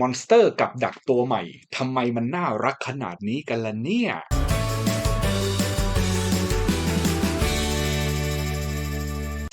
มอนสเตอร์กับดักตัวใหม่ทำไมมันน่ารักขนาดนี้กันล่ะเนี่ย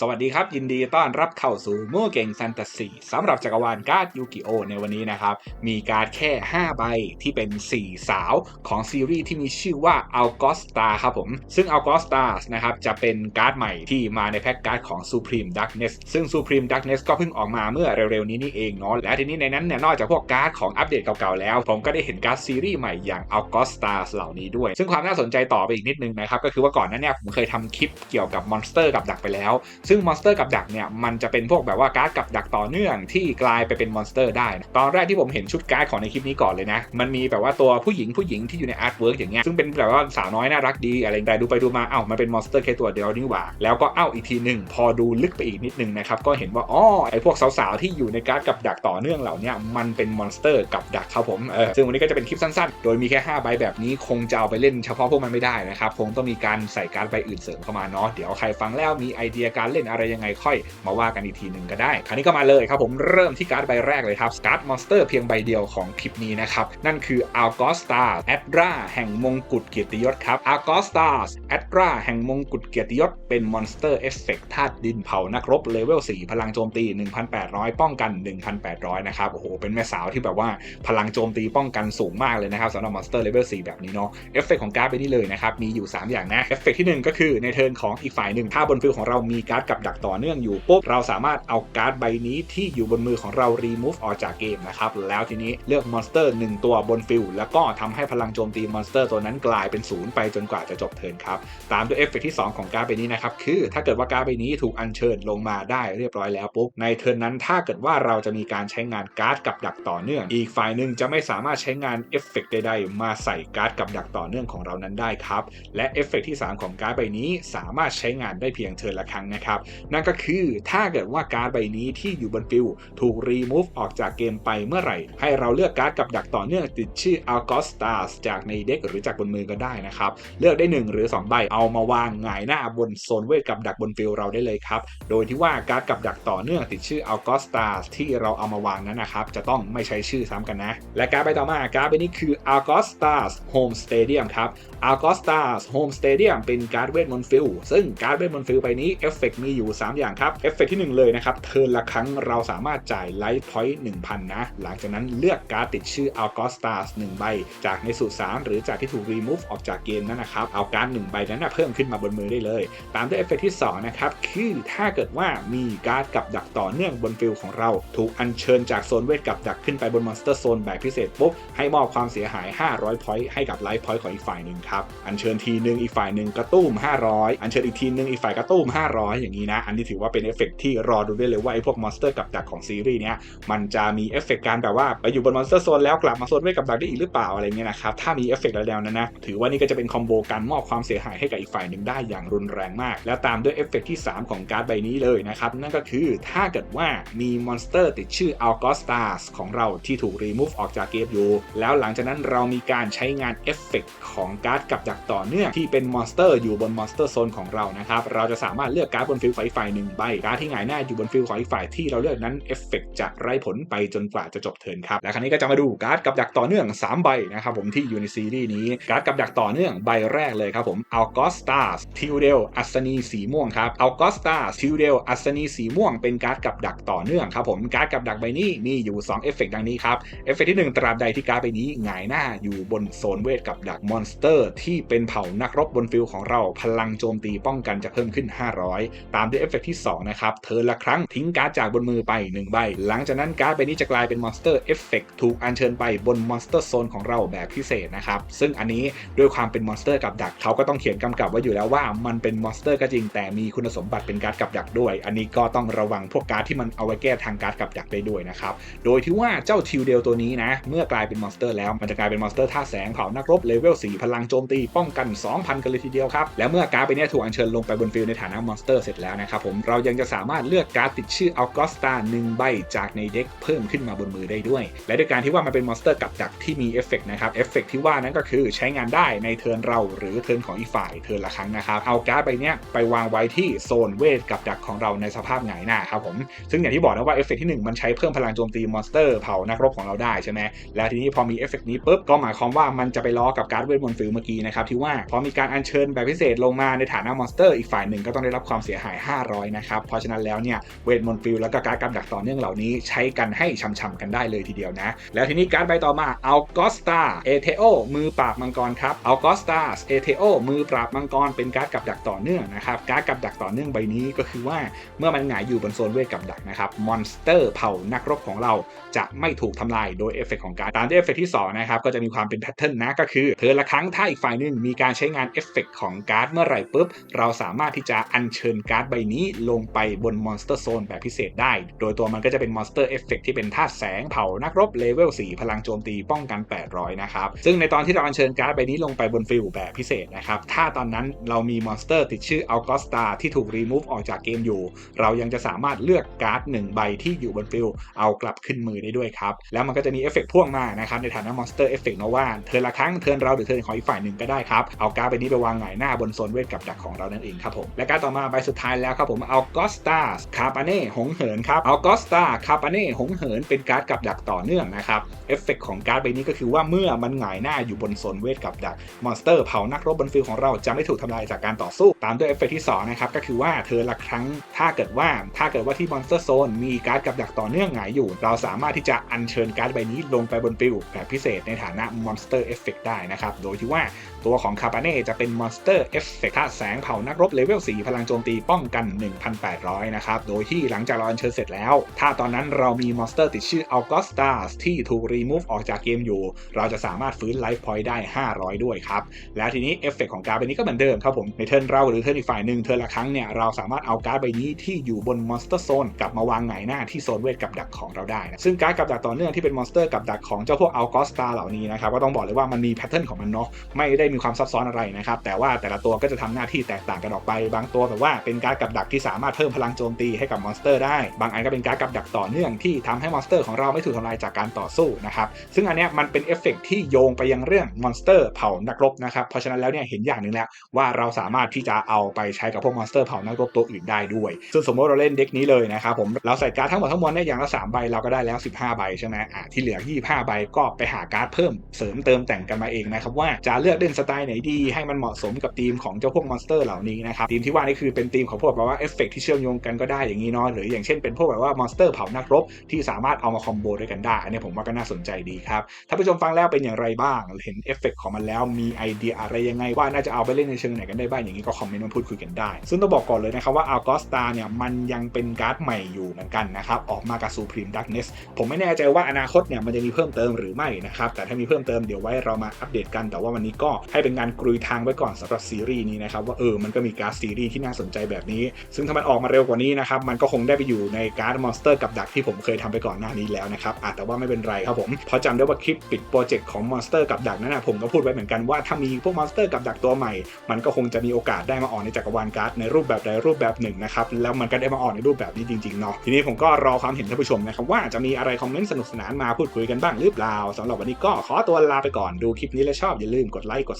สวัสดีครับ ยินดีต้อนรับเข้าสู่มู่เก่งแฟนตาซีสำหรับจักรวาลการ์ดยูกิโอในวันนี้นะครับ มีการ์ดแค่ 5 ใบที่เป็น 4 สาวของซีรีส์ที่มีชื่อว่า a l g o s t a ครับผม ซึ่ง a l g o s t a นะครับจะเป็นการ์ดใหม่ที่มาในแพ็กการ์ดของ Supreme Darkness ซึ่ง Supreme Darkness ก็เพิ่งออกมาเมื่อเร็วๆนี้นี่เองเนาะและทีนี้ในนั้นเนี่ยนอกจากพวกการ์ดของอัปเดตเก่าๆแล้ว ผมก็ได้เห็นการ์ดซีรีส์ใหม่อย่าง a l g o s t a เหล่านี้ด้วย ซึ่งความน่าสนใจต่อไปอีกนิดนึงนะครับก็คือว่าก่อนหนั้นเนี่ยผมเคยทำคลิปเกี่ยวกับมอนสเตอร์กับดักไปแล้วซึ่งมอนสเตอร์กับดักเนี่ยมันจะเป็นพวกแบบว่าการ์ดกับดักต่อเนื่องที่กลายไปเป็นมอนสเตอร์ได้นะตอนแรกที่ผมเห็นชุดการ์ดของในคลิปนี้ก่อนเลยนะ มันมีแบบว่าตัวผู้หญิงผู้หญิงที่อยู่ในอาร์ตเวิร์กอย่างเงี้ยซึ่งเป็นแบบว่าสาวน้อยน่ารักดีอะไรแต่ดูไปดูมาเอ้ามันเป็นมอนสเตอร์แค่ตัวเดียวนี่หว่า แล้วก็เอ้าอีกทีหนึ่งพอดูลึกไปอีกนิดนึงนะครับก็เห็นว่าอ๋อไอพวกสาวๆที่อยู่ในการ์ดกับดักต่อเนื่องเหล่านี้มันเป็นมอนสเตอร์กับดักครับผมเออซึ่งวันนี้ก็จะเป็นคลิปสั้นๆ โดยมีแค่5ใบแบบนี้คงจะเอาไปเล่นเฉพาะพวกมันไม่ได้นะครับคงต้องมีการใส่การ์ดใบอื่นเสริมเข้ามาเนาะเดี๋ยวใครฟังแล้วมีไอเดียการเล่นอะไรยังไงค่อยมาว่ากันอีกทีหนึ่งก็ได้ คราวนี้ก็มาเลยครับผมเริ่มที่การ์ดใบแรกเลยครับการ์ดมอนสเตอร์เพียงใบเดียวของคลิปนี้นะครับ นั่นคือ a l g o s t a แอดราแห่งมงกุฎเกียรติยศครับ a l g o s t a แอดราแห่งมงกุฎเกียรติยศเป็นมอนสเตอร์เอฟเฟกธาตุดินเผานักรบเลเวล4พลังโจมตี 1,800 ป้องกัน 1,800 นะครับโอ้โหเป็นแม่สาวที่แบบว่าพลังโจมตีป้องกันสูงมากเลยนะครับสำหรับมอนสเตอร์เลเวล4แบบนี้เนาะเอฟเฟกของการ์ดไปนี่เลยนะครับมีอยู่ 3 อย่างนะเอฟเฟกที่ 1 ก็คือในเทิร์นของอีกฝ่ายหนึ่งถ้าบนฟิลของเรามีการ์ดกับดักต่อเนื่องอยู่ปุ๊บเราสามารถเอาการ์ดใบนี้ที่อยู่บนมือของเรา remove ออกจากเกมนะครับแล้วทีนี้เลือกมอนสเตอร์1ตัวบนฟิลแล้วก็ทำให้พลังโจมตีมอนสเตอร์ตัวนั้นกลายเป็นศูนย์ไปจนกว่าจะจบเทิร์นครับตามด้วยเอฟเฟกที่ 2 ของการ์ดใบนี้นะครับคือ ถ้าเกิดว่าการ์ดใบนี้ถูกอัญเชิญลงมาได้เรียบร้อยแล้วปุ๊บในเทิร์นนั้นถ้าเกิดว่าเราจะมีการใช้งานการ์ดกับดักต่อเนื่อง อีกฝ่ายหนึ่งจะไม่สามารถใช้งานเอฟเฟกใดๆ มาใส่การ์ดกับดักต่อเนื่องของเรานั้นได้ครับและเอฟเฟกที่ 3 ของการ์ดใบนี้สามารถใช้งานได้เพียงเทิร์นละครั้งนะครับนั่นก็คือถ้าเกิดว่าการ์ดใบนี้ที่อยู่บนฟิลถูก remove ออกจากเกมไปเมื่อไหร่ ให้เราเลือกการ์ดกับดักต่อเนื่องติดชื่อ a l g o s t a s จากในเด็กหรือจากบนมือก็ได้นะครับ เลือกได้ 1 หรือ 2 ใบเอามาวางหงายหน้าบนโซนเวทกับดักบนฟิลเราได้เลยครับ โดยที่ว่าการ์ดกับดักต่อเนื่องติดชื่อ a l g o s t a s ที่เราเอามาวางนั้นนะครับจะต้องไม่ใช้ชื่อซ้ำกันนะ และการ์ดใบต่อมาการ์ดใบนี้คือ a l g o s t a s Home Stadium ครับ a l g o s t a s Home Stadium เป็นการ์ดเวทมนต์ฟิลซึ่งการ์ดเวทมนต์ฟิลใบนี้เอฟเฟกมีอยู่ 3 อย่างครับ เอฟเฟกที่ 1 เลยนะครับ เทิร์นละครั้งเราสามารถจ่ายไลฟ์พอยต์1,000นะ หลังจากนั้นเลือกการ์ดติดชื่อ a l g o s t a s 1ใบ จากในสุสานหรือจากที่ถูก remove ออกจากเกมนั้นนะครับ เอาการ์ด1ใบนั้นนะเพิ่มขึ้นมาบนมือได้เลย ตามด้วยเอฟเฟกที่2นะครับคือถ้าเกิดว่ามีการ์ดกับดักต่อเนื่องบนฟิลของเรา ถูกอัญเชิญจากโซนเวทกับดักขึ้นไปบนมอนสเตอร์โซนแบบพิเศษปุ๊บให้มอบความเสียหาย 500พอยต์ให้กับไลฟ์พอยต์ของอีกฝ่ายหนึ่งครับอัญเชิญทีหนึ่งอีกฝ่ายหนึ่งกระตุ้ม500 อัญเชิญอีกทีหนึ่งอีกฝ่ายกระตุ้ม500อย่างนี้นะ อันนี้ถือว่าเป็นเอฟเฟกที่รอดูได้เลยว่าไอ้พวกมอนสเตอร์กับดักของซีรีส์เนี้ยมันจะมีเอฟเฟกการแบบว่าไปอยู่บนมอนสเตอร์โซนแล้วกลับมาโซนเวทกับดักได้อีกหรือเปล่าอะไรเงี้ยนะครับถ้ามีเอฟเฟกต์แล้วนั้นนะถือว่านี่ก็จะเป็นคอมโบการมอบความเสียหายให้กับอีกฝ่ายหนึ่งได้อย่างรุนแรงมาก แล้วตามด้วยเอฟเฟกที่ 3 ของการ์ดใบนี้เลยนะครับนั่นก็คือถ้าเกิดว่ามีมอนสเตอร์ติดชื่อ a l g o s t a s ของเราที่ถูก remove ออกจากเกมอยู่แล้วหลังจากนั้นเรามีการใช้งานเอฟเฟกของการ์ดกับดักต่อเนื่องที่เป็นมอนสเตอร์อยู่บนมอนสเตอร์โซนของเรานะครับเราจะสามารถเลือกการ์ดบนฟิลฝ่ายฝ่ายหนึ่งใบการ์ดที่หงายหน้าอยู่บนฟิลของอีกฝ่ายที่เราเลือกนั้นเอฟเฟกจะไร้ผลไปจนกว่าจะจบเทิร์นครับและครั้นี้ก็จะมาดูการ์ดกับดักต่อเนื่อง 3 ใบนะครับผมที่อยู่ในซีรีส์นี้การ์ดกับดักต่อเนื่องใบแรกเลยครับผม a l g o s t a s ทิวเดลอัศนีสีม่วงครับ a l g o s t a s ทิวเดลอัศนีสีม่วงเป็นการ์ดกับดักต่อเนื่องครับผมการ์ดกับดักใบนี้มีอยู่2เอฟเฟกดังนี้ครับเอฟเฟกที่ 1 ตราบใดที่การ์ดใบนี้หงายหน้าอยู่บนโซนเวทกับดักมอนสเตอร์ ที่เป็นเผ่านักรบบนฟิลของเราพลังโจมตีป้องกันจะเพิ่มขึ้น 500ตามด้วยเอฟเฟกที่ 2 นะครับเธอละครั้งทิ้งการ์ดจากบนมือไป 1 ใบ หลังจากนั้นการ์ดใบนี้จะกลายเป็นมอนสเตอร์เอฟเฟกถูกอัญเชิญไปบนมอนสเตอร์โซนของเราแบบพิเศษนะครับ ซึ่งอันนี้ด้วยความเป็นมอนสเตอร์กับดักเขาก็ต้องเขียนกำกับไว้อยู่แล้วว่ามันเป็นมอนสเตอร์ก็จริงแต่มีคุณสมบัติเป็นการ์ดกับดักด้วย อันนี้ก็ต้องระวังพวกการ์ดที่มันเอาไว้แก้ทางการ์ดกับดักได้ด้วยนะครับโดยที่ว่าเจ้าทิวเดลตัวนี้นะเมื่อกลายเป็นมอนสเตอร์แล้วมันจะกลายเป็นมอนสเตอร์ท่าแสงเผานักรบเลเวล4พลังโจมตีป้องกัน 2,000 กันเลยทีเดียวครับแล้วเมื่อการ์ดไปเนี้ยถูกอัญเชิญลงไปบนฟิลในฐานะมอนสเตอร์เสร็จแล้วนะครับผมเรายังจะสามารถเลือกการ์ดติดชื่ออัลกอสตาหนึ่งใบจากในเด็กเพิ่มขึ้นมาบนมือได้ด้วย และด้วยการที่ว่ามันเป็นมอนสเตอร์กับดักที่มีเอฟเฟกต์นะครับเอฟเฟกต์ที่ว่านั้นก็คือใช้งานได้ในเทิร์นเราหรือเทิร์นของอีกฝ่ายเทิร์นละครั้งนะครับเอาการ์ดใบเนี้ยไปวางไว้ที่โซนเวทกับดักของเราในสภาพหงายหน้าครับผมซึ่งอย่างที่บอกนะว่าเอฟเฟกต์ที่หนึ่งมันใช้เพิ่มพลังโจมตีมอนสเตอร์เผานักรบของเราได้ใช่ไหมแล้วทีนี้พอมีเอฟเฟกต์นี้ปุ๊บก็หมายความว่ามันจะไปล้อกับการ์ดเวทมนต์ฟิลเมื่อกี้นะครับที่ว่าพอมีการอัญเชิญแบบพิเศษลงมาในฐานะมอนสเตอร์อีกฝ่ายหนึ่งก็ต้องได้รับความเสียหาย500 นะครับ เพราะฉะนั้นแล้วเนี่ยเวทมนต์ฟิลแล้วก็การ์ดกำดักต่อเนื่องเหล่านี้ใช้กันให้ช่ำๆกันได้เลยทีเดียวนะ แล้วทีนี้การ์ดใบต่อมาอัลกอสตาเอเทโอมือปราบมังกรครับอัลกอสตาเอเทโอมือปราบมังกรเป็นการ์ดกับดักต่อเนื่องนะครับการ์ดกับดักต่อเนื่องใบนี้ก็คือว่าเมื่อมันหงายอยู่บนโซนเวทกับดักนะครับมอนสเตอร์เผ่านักรบของเราจะไม่ถูกทำลายโดยเอฟเฟกของการ์ดตามด้วยเอฟเฟกที่สองนะครับก็จะมีความเป็นแพทเทิร์นนะก็คือเธอละครั้งถ้าอีกฝ่ายหนึ่งมีการใช้งานเอฟเฟกของการ์ดเมื่อไหร่ปุ๊บเราสามารถที่จะอัญเชิญการดใบนี้ลงไปบนมอนสเตอร์โซนแบบพิเศษได้ โดยตัวมันก็จะเป็นมอนสเตอร์เอฟเฟกที่เป็นธาตุแสงเผานักรบเลเวล4พลังโจมตีป้องกัน 800 นะครับ ซึ่งในตอนที่เราอัญเชิญการ์ดใบนี้ลงไปบนฟิลแบบพิเศษนะครับ ถ้าตอนนั้นเรามีมอนสเตอร์ติดชื่ออัลกอสตาที่ถูกรีมูฟออกจากเกมอยู่ เรายังจะสามารถเลือกการ์ดหนึ่งใบที่อยู่บนฟิลเอากลับขึ้นมือได้ด้วยครับ แล้วมันก็จะมีเอฟเฟกพ่วงมานะครับในฐานะมอนสเตอร์เอฟเฟกเนะว่าเทิร์นละครั้งเทิร์นเราหรือเทิร์นของอีกฝ่ายหนึ่งก็ได้ครับเอาการ์ดใบนี้ไปวางหงายหน้าบนโซนเวทกับดักของเรานั่นเองครับผมและการต่อมาใบสุดท้ายแล้วครับผมอัลกอสตาคาปาเน่หงเหินครับอัลกอสตาคาปาเน่หงเหินเป็นการ์ดกับดักต่อเนื่องนะครับเอฟเฟกของการ์ดใบนี้ก็คือว่าเมื่อมันหงายหน้าอยู่บนโซนเวทกับดักมอนสเตอร์เผานักรบบนฟิลของเราจะไม่ถูกทำลายจากการต่อสู้ ตามด้วยเอฟเฟกที่2นะครับก็คือว่าเธอละครั้งถ้าเกิดว่าถ้าเกิดว่าที่มอนสเตอร์โซนมีการ์ดกับดักต่อเนื่องหงายอยู่ เราสามารถที่จะอัญเชิญการ์ดใบนี้ลงไปบนฟิลแบบพิเศษในฐานะมอนสเตอร์เอฟเฟกได้นะครับโดยที่ว่า ตัวของคาปาเน่จะเป็นมอนสเตอร์เอฟเฟกต์ธาแสงเผานักรบเลเวล 4 พลังโจมตีป้องกัน 1,800 นะครับ โดยที่หลังจากเราอัญเชิญเสร็จแล้ว ถ้าตอนนั้นเรามีมอนสเตอร์ติดชื่ออัลกอสตาที่ถูกรีมูฟออกจากเกมอยู่ เราจะสามารถฟื้นไลฟ์พอยต์ได้ 500 ด้วยครับ แล้วทีนี้เอฟเฟกต์ของการ์ดใบนี้ก็เหมือนเดิมครับผม ในเทิร์นเราหรือเทิร์นอีกฝ่ายหนึ่งเทิร์นละครั้งเนี่ยเราสามารถเอาการ์ดใบนี้ที่อยู่บนมอนสเตอร์โซนกลับมาวางหงายหน้าที่โซนเวทกับดักของเราได้นะซึ่งการ์ดกับดักต่อเนื่องที่เป็นมอนสเตอร์กับดักของเจ้าพวกอัลกอสตาเหล่านี้นะครับก็ต้องบอกเลยว่ามันมีแพทเทิร์นของมันเนาะไม่ได้มีความซับซ้อนอะไรนะครับ แต่ว่าแต่ละตัวก็จะทำหน้าที่แตกต่างกันออกไป บางตัวแบบว่าเป็นการ์ดกับดักที่สามารถเพิ่มพลังโจมตีให้กับมอนสเตอร์ได้ บางอันก็เป็นการ์ดกับดักต่อเนื่องที่ทำให้มอนสเตอร์ของเราไม่ถูกทำลายจากการต่อสู้นะครับ ซึ่งอันเนี้ยมันเป็นเอฟเฟกที่โยงไปยังเรื่องมอนสเตอร์เผานักรบนะครับ เพราะฉะนั้นแล้วเนี่ยเห็นอย่างหนึ่งแล้วว่าเราสามารถที่จะเอาไปใช้กับพวกมอนสเตอร์เผานักรบตัวอื่นได้ด้วย ซึ่งสมมติเราเล่นเด็กนี้เลยนะครับผม เราใส่การ์ดทั้งหมดทั้งมวลเนี่ยอย่างละ3ใบเราก็ได้แล้ว 15 ใบใช่ไหมอะที่เหลือ 25 ใบก็ไปหาการ์ดเพิ่มเสริมเติมแต่งกันมาเองนะครับว่าจะเลือกเล่นสไตล์ไหนดีให้มันเหมาะสมกับทีมของเจ้าพวกมอนสเตอร์เหล่านี้นะครับทีมที่ว่านี่คือเป็นทีมของพวกแบบว่าเอฟเฟกที่เชื่อมโยงกันก็ได้อย่างนี้เนาะหรืออย่างเช่นเป็นพวกแบบว่ามอนสเตอร์เผานักรบที่สามารถเอามาคอมโบด้วยกันได้ อันนี้ผมว่าก็น่าสนใจดีครับถ้านผู้ชมฟังแล้วเป็นอย่างไรบ้าง เห็นเอฟเฟกของมันแล้วมีไอเดียอะไรยังไงว่าน่าจะเอาไปเล่นในเชิงไหนกันได้บ้างอย่างนี้ก็คอมเมนต์มาพูดคุยกันได้ ซึ่งต้องบอกก่อนเลยนะครับว่าอัลกอสตาเนี่ยมันยังเป็นการ์ดใหม่อยู่เหมือนกันนะครับออกมากับซูพรีมดักเนสผมไม่แน่ใจว่าอนาคตเนี่ยมันจะมีเพิ่มเติมหรือไม่นะครับแต่ถ้ามีเพิ่มเติมเดี๋ยวไว้เรามาอัปเดตกัน แต่ว่าวันนี้ก็ให้เป็นการกรุยทางไว้ก่อนสำหรับซีรีส์นี้นะครับว่าเออมันก็มีการ์ดซีรีส์ที่น่าสนใจแบบนี้ ซึ่งถ้ามันออกมาเร็วกว่านี้นะครับมันก็คงได้ไปอยู่ในการ์ดมอนสเตอร์กับดักที่ผมเคยทำไปก่อนหน้านี้แล้วนะครับอาแต่ว่าไม่เป็นไรครับผมเพราะจำได้ว่าคลิปปิดโปรเจกต์ของมอนสเตอร์กับดักนั้นนะผมก็พูดไว้เหมือนกันว่าถ้ามีพวกมอนสเตอร์กับดักตัวใหม่ มันก็คงจะมีโอกาสได้มาออกในจักรวาลการ์ดในรูปแบบใดรูปแบบหนึ่งนะครับแล้วมันก็ได้มาออกในรูปแบบนี้จริงๆเนาะทีนี้ผมก็รอความเห็นท่านผู้ชมนะครับว่าจะมีอะไรคอมเมนต์สนุกสนานมาพูดคุยกันบ้างหรือเปล่าสำหรับวันนี้ก็ขอตัวลาไปก่อนดูคลิปนี้แล้วชอบอย่าลืมกดไลค์กด